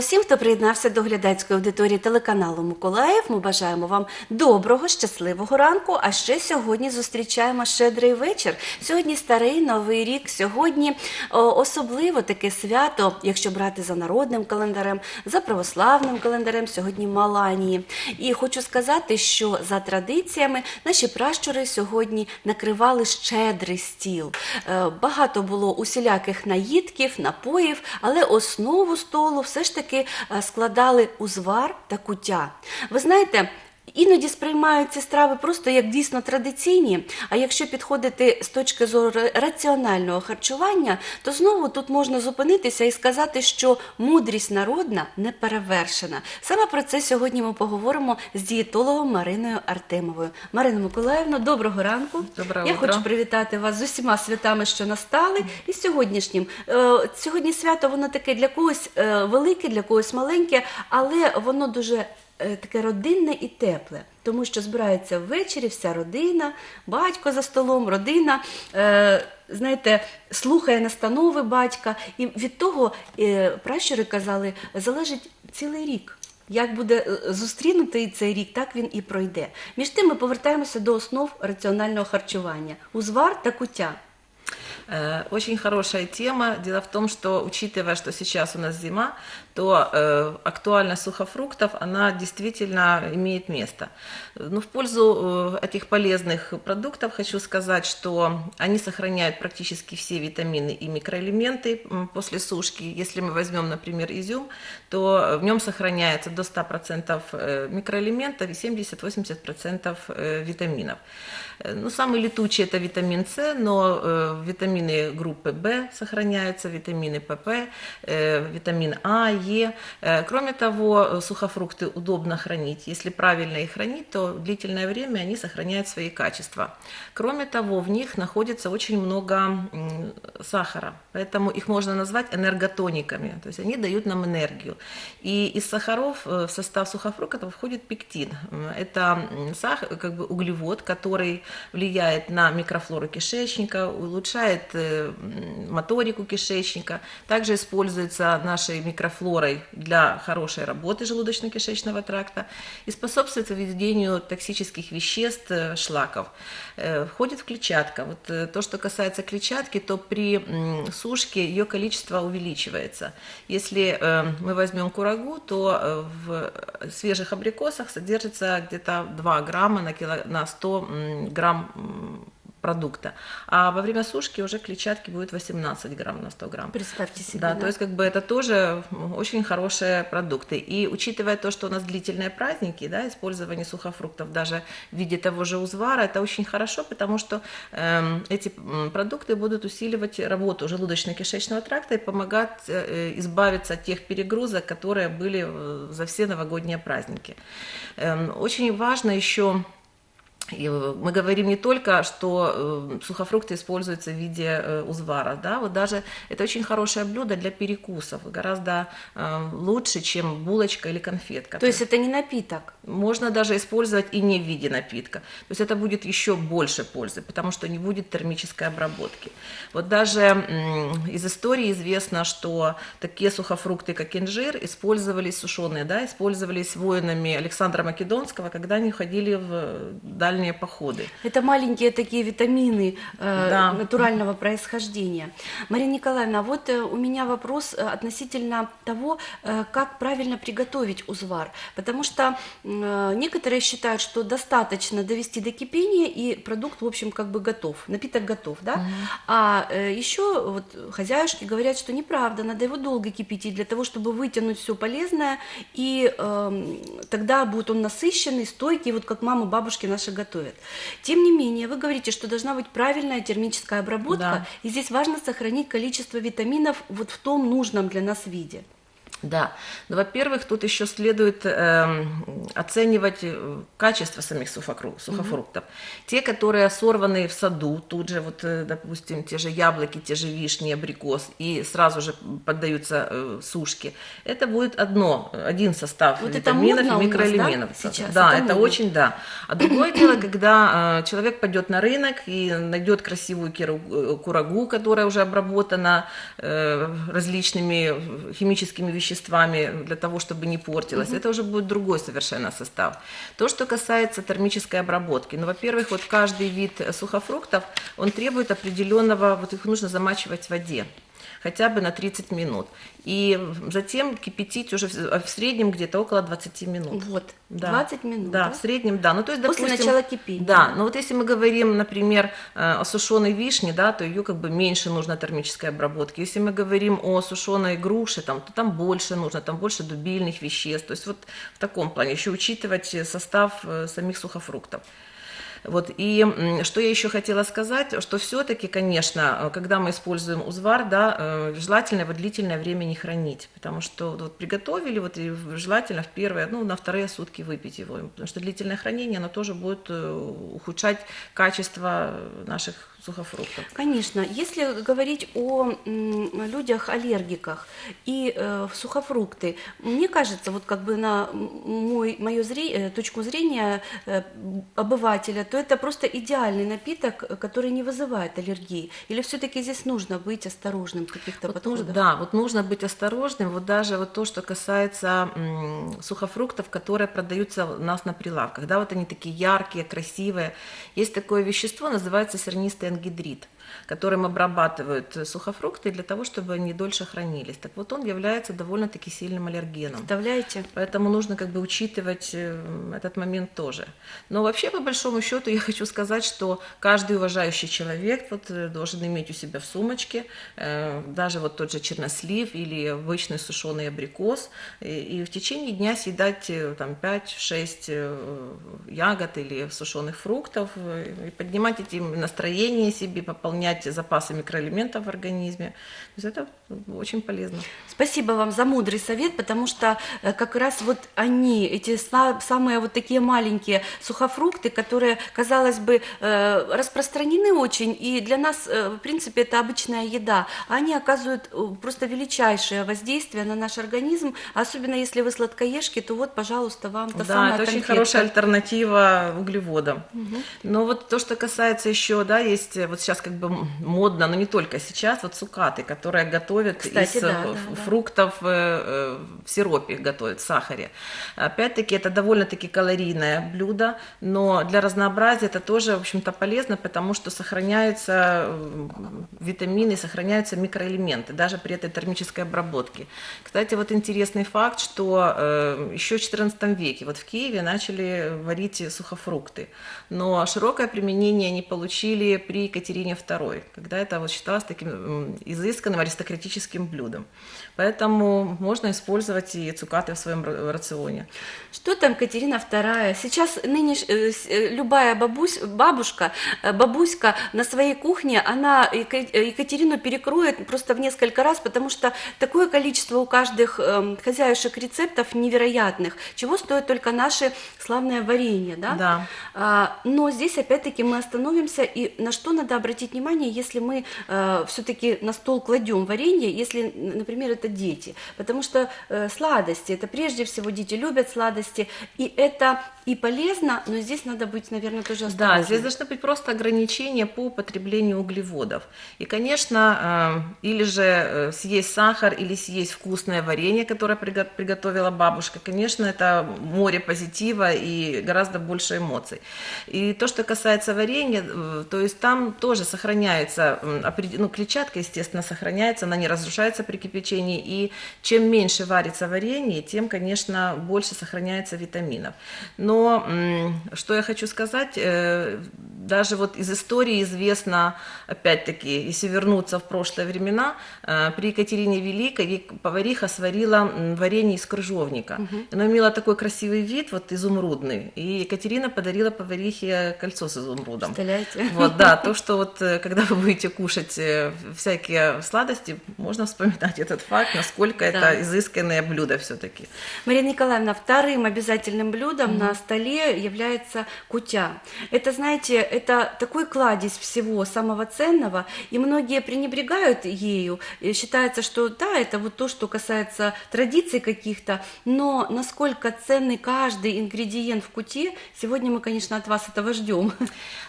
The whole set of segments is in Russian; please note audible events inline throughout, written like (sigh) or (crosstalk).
усім, хто приєднався до глядацької аудиторії телеканалу Миколаїв. Ми бажаємо вам доброго, щасливого ранку. А ще сьогодні зустрічаємо щедрий вечір. Сьогодні старий новий рік. Сьогодні о, особливо таке свято, якщо брати за народним календарем, за православним календарем. Сьогодні Маланії. І хочу сказати, що за традиціями наші пращури сьогодні накривали щедрий стіл. Е, Багато було усіляких наїдків, напоїв, але основу столу все ж таки е, складали узвар та куття. Ви знаєте. Іноді сприймають ці страви просто як дійсно традиційні. А якщо підходити з точки зору раціонального харчування, то знову тут можна зупинитися і сказати, що мудрість народна не перевершена. Саме про це сьогодні ми поговоримо з дієтологом Мариною Артемовою. Марина Миколаївна, доброго ранку. Доброго Я утра. хочу привітати вас з усіма святами, що настали, і сьогоднішнім. Е, Сьогодні свято воно таке для когось е, велике, для когось маленьке, але воно дуже таке родинне і тепле, тому що збирається ввечері вся родина, батько за столом, родина. е, Знаєте, слухає настанови батька, і від того е, пращури казали, залежить цілий рік. Як буде е, зустрінутий цей рік, так він і пройде. Між тим ми повертаємося до основ раціонального харчування: узвар та куття. Э, Очень хорошая тема. Дело в том, что учитывая, что сейчас у нас зима, то э, актуальность сухофруктов, она действительно имеет место. Но в пользу э, этих полезных продуктов хочу сказать, что они сохраняют практически все витамины и микроэлементы после сушки. Если мы возьмем, например, изюм, то в нем сохраняется до 100% э, микроэлементов и 70-80% э, витаминов. Э, Ну, самый летучий это витамин С, но э, витамины группы В сохраняются, витамины ПП, э, витамин А, Е. Э, кроме того, э, сухофрукты удобно хранить. Если правильно их хранить, то длительное время они сохраняют свои качества. Кроме того, в них находится очень много сахара, поэтому их можно назвать энерготониками, то есть они дают нам энергию. И из сахаров э, в состав сухофруктов входит пектин. Это сахар, как бы углевод, который влияет на микрофлору кишечника, улучшает моторику кишечника, также используется нашей микрофлорой для хорошей работы желудочно-кишечного тракта и способствует выведению токсических веществ, э, шлаков. Э, Входит в клетчатка. Вот э, то, что касается клетчатки, то при сушке ее количество увеличивается. Если мы возьмем курагу, то в свежих абрикосах содержится где-то 2 грамма на, кило, на 100 м, грамм продукта. А во время сушки уже клетчатки будет 18 грамм на 100 грамм. Представьте себе. Да, то есть как бы это тоже очень хорошие продукты. И учитывая то, что у нас длительные праздники, да, использование сухофруктов даже в виде того же узвара, это очень хорошо, потому что эм, эти продукты будут усиливать работу желудочно-кишечного тракта и помогать э, избавиться от тех перегрузок, которые были э, за все новогодние праздники. Эм, очень важно еще и э, мы говорим не только, что э, сухофрукты используются в виде э, узвара, да, вот даже это очень хорошее блюдо для перекусов, гораздо лучше, чем булочка или конфетка. То есть это не напиток. Можно даже использовать и не в виде напитка. То есть это будет еще больше пользы, потому что не будет термической обработки. Вот даже из истории известно, что такие сухофрукты, как инжир, использовались сушеные, да, использовались воинами Александра Македонского, когда они ходили в дальние походы. Это маленькие такие витамины э, Да. натурального происхождения. Марина Николаевна, вот э, у меня вопрос э, относительно того, э, как правильно приготовить узвар. Потому что э, некоторые считают, что достаточно довести до кипения, и продукт, в общем, как бы готов, напиток готов, да? А э, еще вот хозяюшки говорят, что неправда, надо его долго кипятить для того, чтобы вытянуть все полезное, и эм, тогда будет он насыщенный, стойкий, вот как мамы, бабушки наши готовят. Тем не менее, вы говорите, что должна быть правильная термическая обработка, Да. и здесь важно сохранить количество витаминов вот в том нужном для нас виде. Да, ну, во-первых, тут еще следует эм, оценивать э, качество самих сухофруктов. Те, которые сорваны в саду, тут же, вот, э, допустим, те же яблоки, те же вишни, абрикос, и сразу же поддаются э, сушке, это будет одно, один состав Вот это витаминов у и нас, да, микроэлементов. сейчас? Да, Это это, очень, да. А другое дело, когда э, человек пойдет на рынок и найдет красивую киру- э, курагу, которая уже обработана э, различными химическими веществами, веществами для того, чтобы не портилось. Это уже будет другой совершенно состав. То, что касается термической обработки. Ну, во-первых, вот каждый вид сухофруктов, он требует определенного, вот их нужно замачивать в воде хотя бы на 30 минут. И затем кипятить уже в в среднем где-то около 20 минут. Вот, Да. 20 минут, Да, да? в среднем, да. Ну, то есть, После допустим, начала кипения. Да, но вот если мы говорим, например, э, о сушеной вишне, да, то ее как бы меньше нужно термической обработки. Если мы говорим о сушеной груше, там, то там больше нужно, там больше дубильных веществ. То есть вот в таком плане еще учитывать э, состав э, самих сухофруктов. Вот, и что я еще хотела сказать, что все-таки, конечно, когда мы используем узвар, да, э, желательно его длительное время не хранить, потому что вот приготовили, вот и желательно в первые, ну, на вторые сутки выпить его, потому что длительное хранение, оно тоже будет э, ухудшать качество наших сухофруктов. Конечно, если говорить о людях-аллергиках и э, сухофрукты, мне кажется, вот как бы на мой, мою зре- э, точку зрения э, обывателя, то это просто идеальный напиток, который не вызывает аллергии. Или все-таки здесь нужно быть осторожным в каких-то Вот подходах? нужно- да, вот нужно быть осторожным. Вот даже вот то, что касается м, сухофруктов, которые продаются у нас на прилавках, да, вот они такие яркие, красивые. Есть такое вещество, называется сернистый ангидрид, которым обрабатывают э, сухофрукты для того, чтобы они дольше хранились. Так вот, он является довольно-таки сильным аллергеном. Представляете? Поэтому нужно как бы учитывать э, этот момент тоже. Но вообще, по большому счету, я хочу сказать, что каждый уважающий человек вот, э, должен иметь у себя в сумочке э, даже вот тот же чернослив или обычный сушеный абрикос, и, и в течение дня съедать там 5-6 ягод или сушеных фруктов, и поднимать этим настроение себе, пополнять запасы микроэлементов в организме. То есть это очень полезно. Спасибо вам за мудрый совет, потому что э, как раз вот они, эти са- самые вот такие маленькие сухофрукты, которые, казалось бы, э, распространены очень, и для нас, э, в принципе, это обычная еда, они оказывают просто величайшее воздействие на наш организм, особенно если вы сладкоежки, то вот, пожалуйста, вам та Да, самая это очень конфетка. хорошая альтернатива углеводам. Но вот то, что касается еще, да, есть э, вот сейчас как бы модно, но не только сейчас, вот цукаты, которые готовят Кстати, из э, да, ф- да, да. фруктов э, э, в сиропе готовят, в сахаре. Опять-таки это довольно-таки калорийное блюдо, но для разнообразия это тоже, в общем-то, полезно, потому что сохраняются э, витамины, сохраняются микроэлементы, даже при этой термической обработке. Кстати, вот интересный факт, что э, еще в XIV веке вот в Киеве начали варить сухофрукты, но широкое применение они получили при Екатерине II, когда это вот считалось таким изысканным аристократическим блюдом. Поэтому можно использовать и цукаты в своем ра- рационе. Что там Катерина II? Сейчас нынеш... э, э, любая бабусь... бабушка, э, бабуська на своей кухне, она Ека- Екатерину перекроет просто в несколько раз, потому что такое количество у каждых эм, хозяюшек рецептов невероятных, чего стоят только наши славное варенье, да? Да. А, но здесь опять-таки мы остановимся, и на что надо обратить внимание, если мы все-таки на стол кладем варенье, если, например, это дети, потому что э, сладости, это прежде всего дети любят сладости, и это и полезно, но здесь надо быть, наверное, тоже осторожным. Да, здесь должны быть просто ограничения по употреблению углеводов. И, конечно, э, или же э, съесть сахар, или съесть вкусное варенье, которое приго- приготовила бабушка, конечно, это море позитива и гораздо больше эмоций. И то, что касается варенья, э, то есть там тоже сохраняется, ну, клетчатка, естественно, сохраняется, она не разрушается при кипячении, и чем меньше варится варенье, тем, конечно, больше сохраняется витаминов. Но что я хочу сказать, э, даже вот из истории известно, опять-таки, если вернуться в прошлые времена, э, при Екатерине Великой повариха сварила варенье из крыжовника. Оно имело такой красивый вид, вот изумрудный, и Екатерина подарила поварихе кольцо с изумрудом. Представляете? Вот, да, то, что вот э, когда вы будете кушать э, всякие сладости, можно вспоминать этот факт, насколько Да. это изысканное блюдо все-таки. Мария Николаевна, вторым обязательным блюдом на столе является кутя. Это, знаете, это такой кладезь всего самого ценного, и многие пренебрегают ею. И считается, что да, это вот то, что касается традиций каких-то, но насколько ценный каждый ингредиент в куте. Сегодня мы, конечно, от вас этого ждем.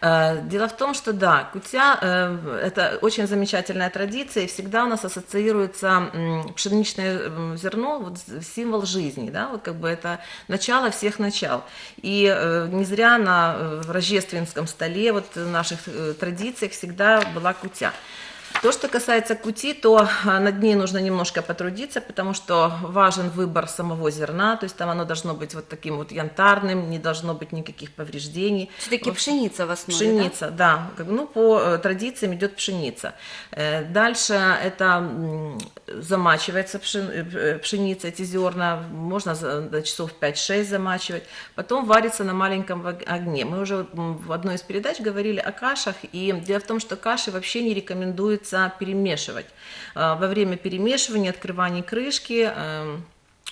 Э, Дело в том, что да, кутя э, это очень замечательная традиция, и всегда у нас ассоциируется м, пшеничное зерно, вот символ жизни, да, вот как бы это начало всех начал. И э, не зря на э, рождественском столе вот в наших э, традициях всегда была кутя. То, что касается кути, то а, над ней нужно немножко потрудиться, потому что важен выбор самого зерна, то есть там оно должно быть вот таким вот янтарным, не должно быть никаких повреждений. Все-таки пшеница в основе, да? Пшеница, да. Бы, Ну, по э, традициям идет пшеница. Э, Дальше это замачивается э, пшеница, эти зерна, можно до часов 5-6 замачивать. Потом варится на маленьком огне. Мы уже в одной из передач говорили о кашах, и дело в том, что каши вообще не рекомендуется перемешивать. Э, Во время перемешивания, открывания крышки, эм,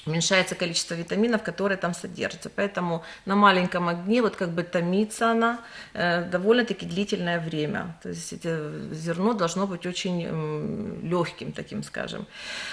уменьшается количество витаминов, которые там содержатся. Поэтому на маленьком огне вот как бы томится она э, довольно-таки длительное время. То есть это зерно должно быть очень легким, таким скажем.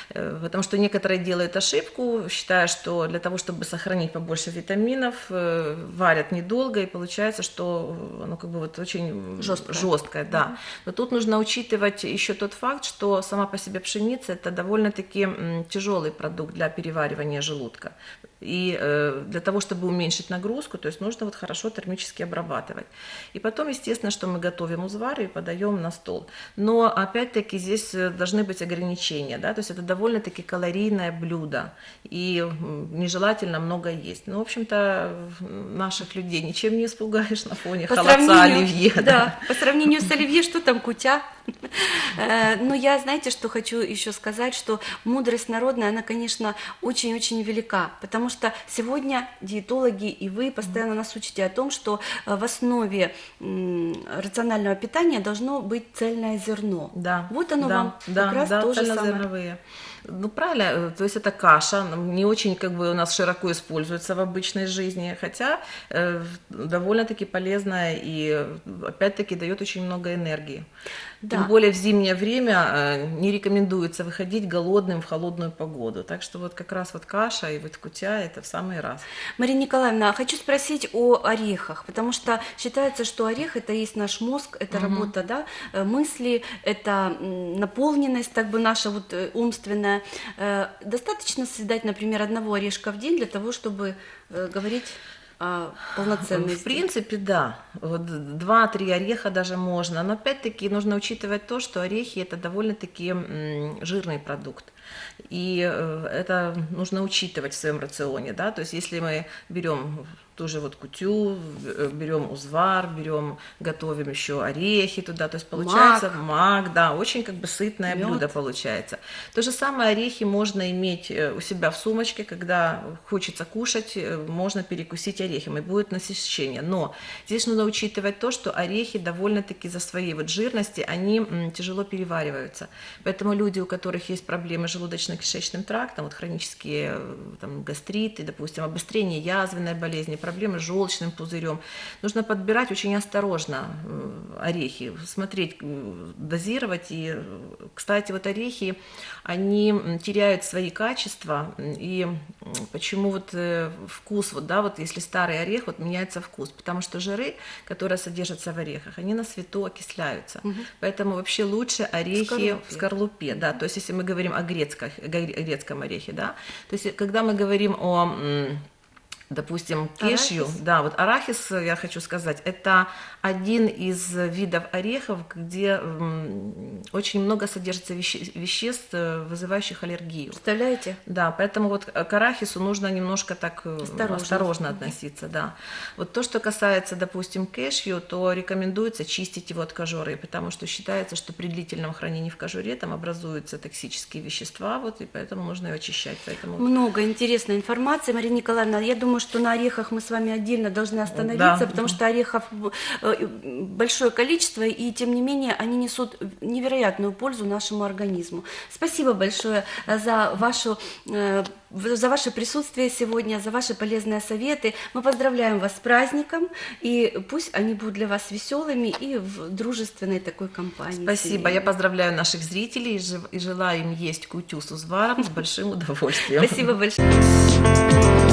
Э, потому что некоторые делают ошибку, считая, что для того, чтобы сохранить побольше витаминов, э, варят недолго, и получается, что оно как бы вот очень Жесткое. жесткое, да. Но тут нужно учитывать еще тот факт, что сама по себе пшеница это довольно-таки тяжелый продукт для переваривания желудка. И э, для того, чтобы уменьшить нагрузку, то есть нужно вот хорошо термически обрабатывать. И потом, естественно, что мы готовим узвар и подаем на стол. Но опять-таки здесь э, должны быть ограничения, да, то есть это довольно-таки калорийное блюдо, и нежелательно много есть. Ну, в общем-то, наших людей ничем не испугаешь на фоне По холодца оливье. (laughs) Да, по сравнению с оливье, что там кутя? Э, Но я, знаете, что хочу еще сказать, что мудрость народная, она, конечно, очень-очень велика, потому что сегодня диетологи и вы постоянно нас учите о том, что э, в основе рационального питания должно быть цельное зерно. Да. Вот оно да, вам да, как раз да, то же самое. Ну, правильно, э, то есть это каша, не очень как бы у нас широко используется в обычной жизни, хотя э, довольно-таки полезная и опять-таки дает очень много энергии. Да. Тем более в зимнее время э, не рекомендуется выходить голодным в холодную погоду. Так что вот как раз вот каша и вот кутя это в самый раз. Мария Николаевна, хочу спросить о орехах, потому что считается, что орех это есть наш мозг, это работа, да, э, мысли, это наполненность, так бы наша вот э, умственная. Э, Достаточно съедать, например, одного орешка в день для того, чтобы э, говорить о полноценности. В принципе, да. Вот два-три ореха даже можно. Но опять-таки нужно учитывать то, что орехи это довольно-таки жирный продукт. И э, это нужно учитывать в своем рационе, да, то есть если мы берем ту же вот кутю, э, берем узвар, берем, готовим еще орехи туда, то есть получается мак, да, очень как бы сытное Мёд. блюдо получается. То же самое орехи можно иметь э, у себя в сумочке, когда хочется кушать, можно перекусить орехом, и будет насыщение. Но здесь нужно учитывать то, что орехи довольно-таки за своей вот жирности, они тяжело перевариваются. Поэтому люди, у которых есть проблемы с желудочно-кишечным трактом, вот хронические э, там, гастриты, допустим, обострение язвенной болезни, проблемы с желчным пузырем, нужно подбирать очень осторожно э, орехи, смотреть, э, дозировать. И, кстати, вот орехи, они теряют свои качества. И почему вот вкус, вот, да, вот если старый орех, вот меняется вкус, потому что жиры, которые содержатся в орехах, они на свету окисляются. Поэтому вообще лучше орехи скорлупе. в скорлупе, да. То есть если мы говорим о грецках, го- грецком орехе, да, то есть когда мы говорим о допустим, кешью, Арахис? да, вот арахис, я хочу сказать, это один из видов орехов, где очень много содержится веще- веществ, э, вызывающих аллергию. Представляете? Да, поэтому вот к арахису нужно немножко так э, Осторожно. осторожно, относиться, да. Вот то, что касается, допустим, кешью, то рекомендуется чистить его от кожуры, потому что считается, что при длительном хранении в кожуре там образуются токсические вещества, вот, и поэтому нужно ее очищать. Поэтому Много интересной информации, Мария Николаевна. Я думаю, что на орехах мы с вами отдельно должны остановиться, Да. потому что орехов э, большое количество, и тем не менее они несут невероятную пользу нашему организму. Спасибо большое э, за вашу э, за ваше присутствие сегодня, за ваши полезные советы. Мы поздравляем вас с праздником, и пусть они будут для вас веселыми и в дружественной такой компании. Спасибо. Я поздравляю наших зрителей и желаю им есть кутю с узваром с большим удовольствием. Спасибо большое.